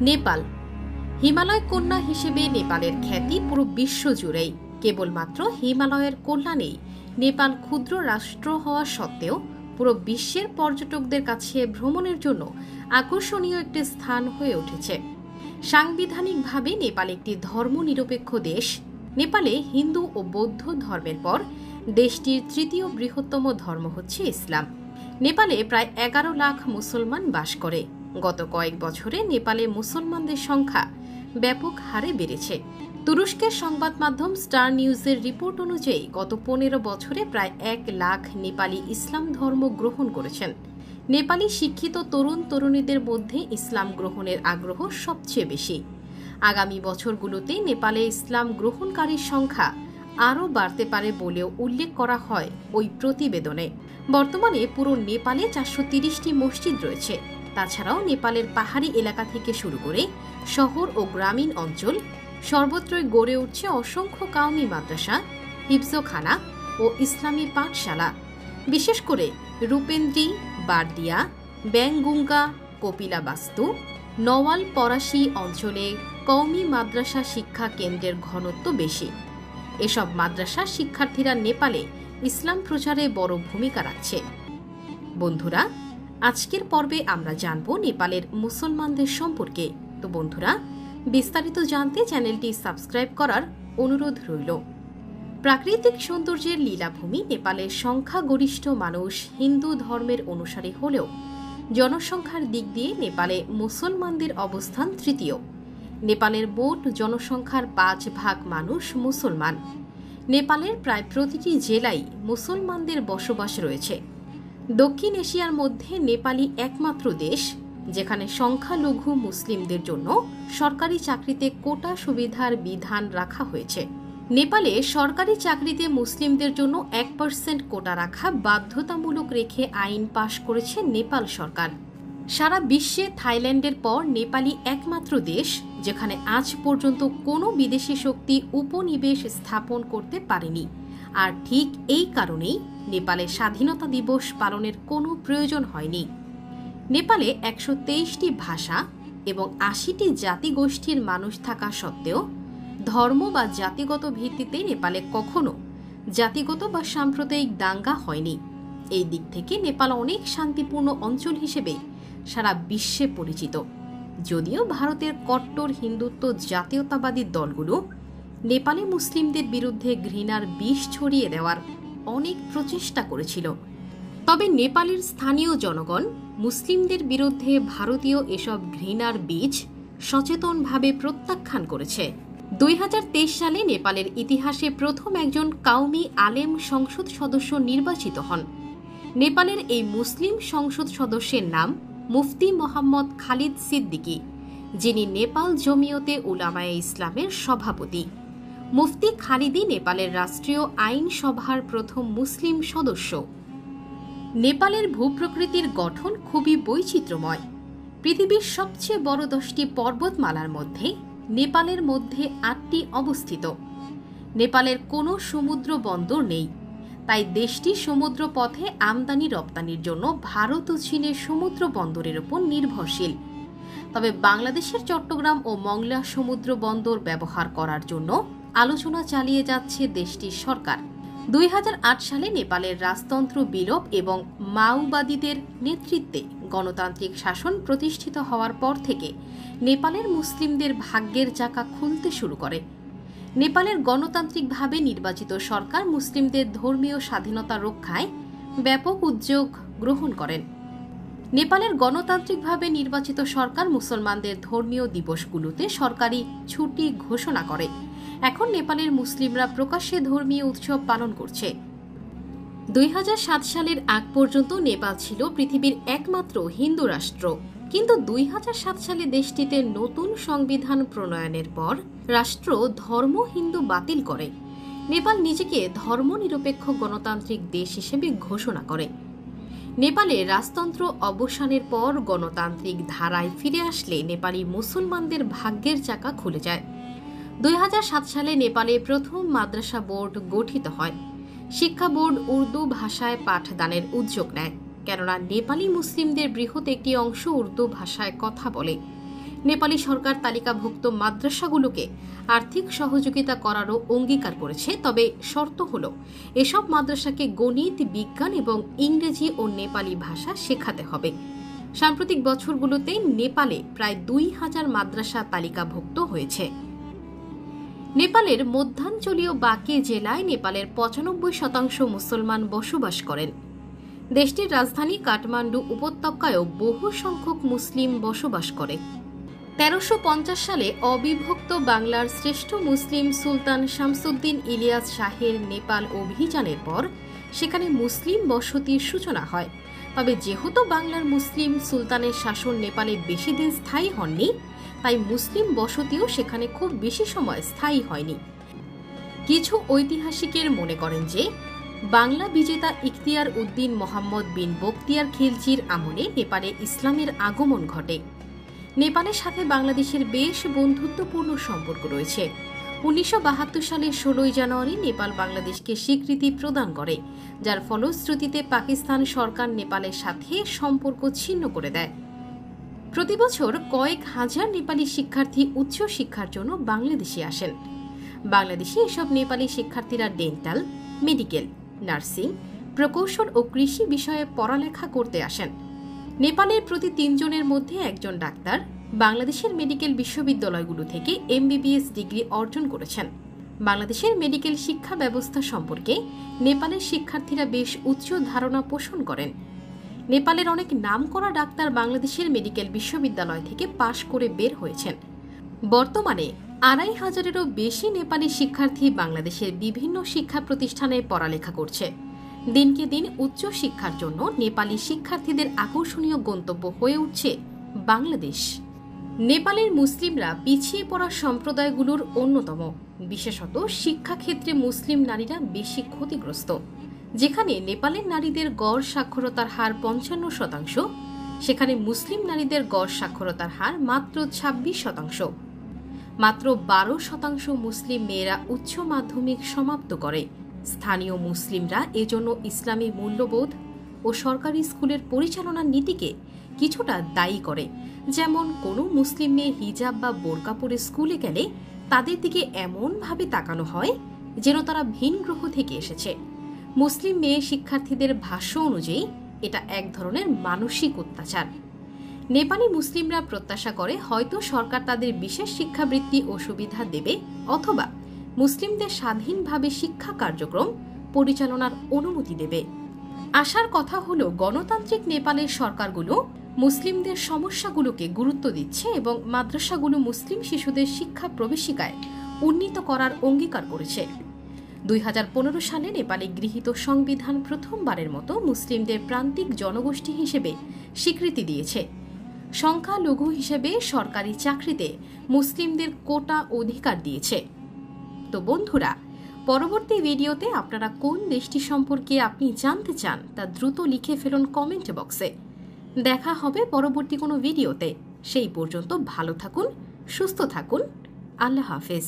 নেপাল। হিমালয় কন্যা হিসেবে নেপালের খ্যাতি পুরো বিশ্ব জুড়েই। কেবলমাত্র হিমালয়ের কল্যাণেই নেপাল ক্ষুদ্র রাষ্ট্র হওয়া সত্ত্বেও পুরো বিশ্বের পর্যটকদের কাছে ভ্রমণের জন্য আকর্ষণীয় একটি স্থান হয়ে উঠেছে। সাংবিধানিকভাবে নেপাল একটি ধর্মনিরপেক্ষ দেশ। নেপালে হিন্দু ও বৌদ্ধ ধর্মের পর দেশটির তৃতীয় বৃহত্তম ধর্ম হচ্ছে ইসলাম। নেপালে প্রায় এগারো লাখ মুসলমান বাস করে। গত কয়েক বছরে নেপালে মুসলমানদের সংখ্যা ব্যাপক হারে বেড়েছে। তুরস্কের সংবাদ মাধ্যম স্টার নিউজের রিপোর্ট অনুযায়ী, গত পনেরো বছরে প্রায় এক লাখ নেপালি ইসলাম ধর্ম গ্রহণ করেছেন। নেপালি শিক্ষিত তরুণ তরুণীদের মধ্যে ইসলাম গ্রহণের আগ্রহ সবচেয়ে বেশি। আগামী বছরগুলোতে নেপালে ইসলাম গ্রহণকারীর সংখ্যা আরও বাড়তে পারে বলেও উল্লেখ করা হয় ওই প্রতিবেদনে। বর্তমানে পুরো নেপালে চারশো তিরিশটি মসজিদ রয়েছে। তাছাড়াও নেপালের পাহাড়ি এলাকা থেকে শুরু করে শহর ও গ্রামীণ অঞ্চল সর্বত্রই গড়ে উঠছে অসংখ্য কাউমি মাদ্রাসা, হিফজোখানা ও ইসলামী পাঠশালা। বিশেষ করে রূপেন্দ্রী, বারদিয়া ব্যাংগুঙ্গা কপিলাবাস্তু, নওয়াল পরাশি অঞ্চলে কওমি মাদ্রাসা শিক্ষা কেন্দ্রের ঘনত্ব বেশি। এসব মাদ্রাসা শিক্ষার্থীরা নেপালে ইসলাম প্রচারে বড় ভূমিকা রাখছে। বন্ধুরা আজকের পর্বে আমরা জানব নেপালের মুসলমানদের সম্পর্কে। তো বন্ধুরা, বিস্তারিত জানতে চ্যানেলটি সাবস্ক্রাইব করার অনুরোধ রইল। প্রাকৃতিক সৌন্দর্যের লীলাভূমি নেপালের সংখ্যাগরিষ্ঠ মানুষ হিন্দু ধর্মের অনুসারী হলেও জনসংখ্যার দিক দিয়ে নেপালে মুসলমানদের অবস্থান তৃতীয়। নেপালের মোট জনসংখ্যার পাঁচ ভাগ মানুষ মুসলমান। নেপালের প্রায় প্রতিটি জেলায় মুসলমানদের বসবাস রয়েছে। দক্ষিণ এশিয়ার মধ্যে নেপালি একমাত্র দেশ, যেখানে সংখ্যালঘু মুসলিমদের জন্য সরকারি চাকরিতে কোটা সুবিধার বিধান রাখা হয়েছে। নেপালে সরকারি চাকরিতে মুসলিমদের জন্য এক পার্সেন্ট কোটা রাখা বাধ্যতামূলক রেখে আইন পাশ করেছে নেপাল সরকার। সারা বিশ্বে থাইল্যান্ডের পর নেপালি একমাত্র দেশ, যেখানে আজ পর্যন্ত কোনো বিদেশি শক্তি উপনিবেশ স্থাপন করতে পারেনি। আর ঠিক এই কারণেই নেপালে স্বাধীনতা দিবস পালনের কোনো প্রয়োজন হয়নি। নেপালে একশো তেইশটি ভাষা এবং আশিটি জাতিগোষ্ঠীর মানুষ থাকা সত্ত্বেও ধর্ম বা জাতিগত ভিত্তিতে নেপালে কখনো জাতিগত বা সাম্প্রদায়িক দাঙ্গা হয়নি। এই দিক থেকে নেপাল অনেক শান্তিপূর্ণ অঞ্চল হিসেবে সারা বিশ্বে পরিচিত। যদিও ভারতের কট্টর হিন্দুত্ব জাতীয়তাবাদী দলগুলো নেপালে মুসলিমদের বিরুদ্ধে ঘৃণার বিষ ছড়িয়ে দেওয়ার অনেক প্রচেষ্টা করেছিল। তবে নেপালের স্থানীয় জনগণ মুসলিমদের বিরুদ্ধে ভারতীয় এসব ঘৃণার বীজ সচেতনভাবে প্রত্যাখ্যান করেছে। দুই হাজার তেইশ সালে নেপালের ইতিহাসে প্রথম একজন কাউমি আলেম সংসদ সদস্য নির্বাচিত হন। নেপালের এই মুসলিম সংসদ সদস্যের নাম মুফতি মোহাম্মদ খালিদ সিদ্দিকী, যিনি নেপাল জমিয়তে উলামায়ে ইসলামের সভাপতি। মুফতি খালিদি নেপালের রাষ্ট্রীয় আইন সভার প্রথম মুসলিম সদস্য। নেপালের ভূপ্রকৃতির গঠন খুবই বৈচিত্র্যময়। পৃথিবীর সবচেয়ে বড় দশটি পর্বতমালার মধ্যে নেপালের মধ্যে আটটি অবস্থিত। নেপালের কোনো সমুদ্র বন্দর নেই। তাই দেশটি সমুদ্র পথে আমদানি রপ্তানির জন্য ভারত ও চীনের সমুদ্র বন্দরের উপর নির্ভরশীল। তবে বাংলাদেশের চট্টগ্রাম ও মংলা সমুদ্র বন্দর ব্যবহার করার জন্য আলোচনা চালিয়ে যাচ্ছে দেশটির সরকার। দুই হাজার আট সালে নেপালের রাজতন্ত্র বিলোপ এবং মাওবাদীদের নেতৃত্বে গণতান্ত্রিক শাসন প্রতিষ্ঠিত হওয়ার পর থেকে নেপালের মুসলিমদের ভাগ্যের চাকা খুলতে শুরু করে। নেপালের গণতান্ত্রিকভাবে নির্বাচিত সরকার মুসলিমদের ধর্মীয় স্বাধীনতা রক্ষায় ব্যাপক উদ্যোগ গ্রহণ করেন। নেপালের গণতান্ত্রিকভাবে নির্বাচিত সরকার মুসলমানদের ধর্মীয় দিবসগুলোতে সরকারি ছুটি ঘোষণা করে। এখন নেপালের মুসলিমরা প্রকাশ্যে ধর্মীয় উৎসব পালন করছে। দুই হাজার সাত সালের আগ পর্যন্ত নেপাল ছিল পৃথিবীর একমাত্র হিন্দু রাষ্ট্র। কিন্তু দুই হাজার সাত সালে দেশটিতে নতুন সংবিধান প্রণয়নের পর রাষ্ট্র ধর্ম হিন্দু বাতিল করে। নেপাল নিজেকে ধর্মনিরপেক্ষ গণতান্ত্রিক দেশ হিসেবে ঘোষণা করে। নেপালে রাজতন্ত্র অবসানের পর গণতান্ত্রিক ধারায় ফিরে আসলে নেপালি মুসলমানদের ভাগ্যের চাকা খুলে যায়। দুই হাজার সাত সালে নেপালে প্রথম মাদ্রাসা বোর্ড গঠিত হয়। শিক্ষা বোর্ড উর্দু ভাষায় পাঠদানের উদ্যোগ নেয়, কেননা নেপালি মুসলিমদের বৃহৎ একটি অংশ উর্দু ভাষায় কথা বলে। নেপালি সরকার তালিকাভুক্ত মাদ্রাসাগুলোকে আর্থিক সহযোগিতা করারও অঙ্গীকার করেছে, তবে শর্ত হল, এসব মাদ্রাসাকে গণিত, বিজ্ঞান এবং ইংরেজি ও নেপালি ভাষা শেখাতে হবে। সাম্প্রতিক বছরগুলোতে নেপালে প্রায় দুই হাজার মাদ্রাসা তালিকাভুক্ত হয়েছে। নেপালের মধ্যাঞ্চলীয় বাকে জেলায় নেপালের পঁচানব্বই শতাংশ মুসলমান বসবাস করেন। দেশটির রাজধানী কাঠমান্ডু উপত্যকায়ও বহু সংখ্যক মুসলিম বসবাস করে। তেরোশো সালে অবিভক্ত বাংলার শ্রেষ্ঠ মুসলিম সুলতান শামসুদ্দিন ইলিয়াস শাহের নেপাল অভিযানের পর সেখানে মুসলিম বসতির সূচনা হয়। তবে যেহেতু বাংলার মুসলিম সুলতানের শাসন নেপালে বেশি দিন স্থায়ী হননি, তাই মুসলিম বসতিও সেখানে খুব বেশি সময় স্থায়ী হয়নি। কিছু ঐতিহাসিকের মনে করেন যে, বাংলা বিজেতা ইখতিয়ার উদ্দিন মোহাম্মদ বিন বখতিয়ার খিলজির আমলে নেপালে ইসলামের আগমন ঘটে। নেপালের সাথে বাংলাদেশের বেশ বন্ধুত্বপূর্ণ সম্পর্ক রয়েছে। উনিশশো সালের ষোলোই জানুয়ারি নেপাল বাংলাদেশকে স্বীকৃতি প্রদান করে, যার ফলশ্রুতিতে পাকিস্তান সরকার নেপালের সাথে সম্পর্ক ছিন্ন করে দেয়। প্রতিবছর কয়েক হাজার নেপালি শিক্ষার্থী উচ্চ শিক্ষার জন্য বাংলাদেশে আসেন। বাংলাদেশে এসব নেপালি শিক্ষার্থীরা ডেন্টাল, মেডিকেল, নার্সিং, প্রকৌশল ও কৃষি বিষয়ে পড়ালেখা করতে আসেন। নেপালের প্রতি তিনজনের মধ্যে একজন ডাক্তার বাংলাদেশের মেডিকেল বিশ্ববিদ্যালয়গুলো থেকে এমবিবিএস ডিগ্রি অর্জন করেছেন। বাংলাদেশের মেডিকেল শিক্ষা ব্যবস্থা সম্পর্কে নেপালের শিক্ষার্থীরা বেশ উচ্চ ধারণা পোষণ করেন। নেপালের অনেক নামকরা ডাক্তার বাংলাদেশের মেডিকেল বিশ্ববিদ্যালয় থেকে পাশ করে বের হয়েছেন। বর্তমানে আড়াই হাজারেরও বেশি নেপালি শিক্ষার্থী বাংলাদেশের বিভিন্ন শিক্ষা প্রতিষ্ঠানে পড়ালেখা করছে। দিনকে দিন উচ্চ শিক্ষার জন্য নেপালি শিক্ষার্থীদের আকর্ষণীয় গন্তব্য হয়ে উঠছে বাংলাদেশ। নেপালের মুসলিমরা পিছিয়ে পড়া সম্প্রদায়গুলোর অন্যতম। বিশেষত শিক্ষাক্ষেত্রে মুসলিম নারীরা বেশি ক্ষতিগ্রস্ত। যেখানে নেপালের নারীদের গড় সাক্ষরতার হার পঞ্চান্ন শতাংশ, সেখানে মুসলিম নারীদের গড় সাক্ষরতার হার মাত্র ছাব্বিশ শতাংশ। মাত্র বারো শতাংশ মুসলিম মেয়েরা উচ্চ মাধ্যমিক সমাপ্ত করে। স্থানীয় মুসলিমরা এজন্য ইসলামী মূল্যবোধ ও সরকারি স্কুলের পরিচালনার নীতিকে কিছুটা দায়ী করে। যেমন কোনো মুসলিম মেয়ে হিজাব বা বোরকা পরে স্কুলে গেলে তাদের দিকে এমনভাবে তাকানো হয় যেন তারা ভিন গ্রহ থেকে এসেছে। মুসলিম মেয়ে শিক্ষার্থীদের ভাষ্য অনুযায়ী এটা এক ধরনের মানসিক অত্যাচার। নেপালি মুসলিমরা প্রত্যাশা করে হয়তো সরকার তাদের বিশেষ শিক্ষাবৃত্তি ও সুবিধা দেবে অথবা মুসলিমদের স্বাধীনভাবে শিক্ষা কার্যক্রম পরিচালনার অনুমতি দেবে। আসার কথা হল, গণতান্ত্রিক নেপালের সরকারগুলো মুসলিমদের সমস্যাগুলোকে গুরুত্ব দিচ্ছে এবং মাদ্রাসাগুলো মুসলিম শিশুদের শিক্ষা প্রবেশিকায় উন্নীত করার অঙ্গীকার করেছে। দুই হাজার পনেরো সালে নেপালে গৃহীত সংবিধান প্রথমবারের মতো মুসলিমদের প্রান্তিক জনগোষ্ঠী হিসেবে স্বীকৃতি দিয়েছে। সংখ্যালঘু হিসেবে সরকারি চাকরিতে মুসলিমদের কোটা অধিকার দিয়েছে। তো বন্ধুরা, পরবর্তী ভিডিওতে আপনারা কোন দেশটি সম্পর্কে আপনি জানতে চান তা দ্রুত লিখে ফেলুন কমেন্ট বক্সে। দেখা হবে পরবর্তী কোনো ভিডিওতে। সেই পর্যন্ত ভালো থাকুন, সুস্থ থাকুন। আল্লাহ হাফেজ।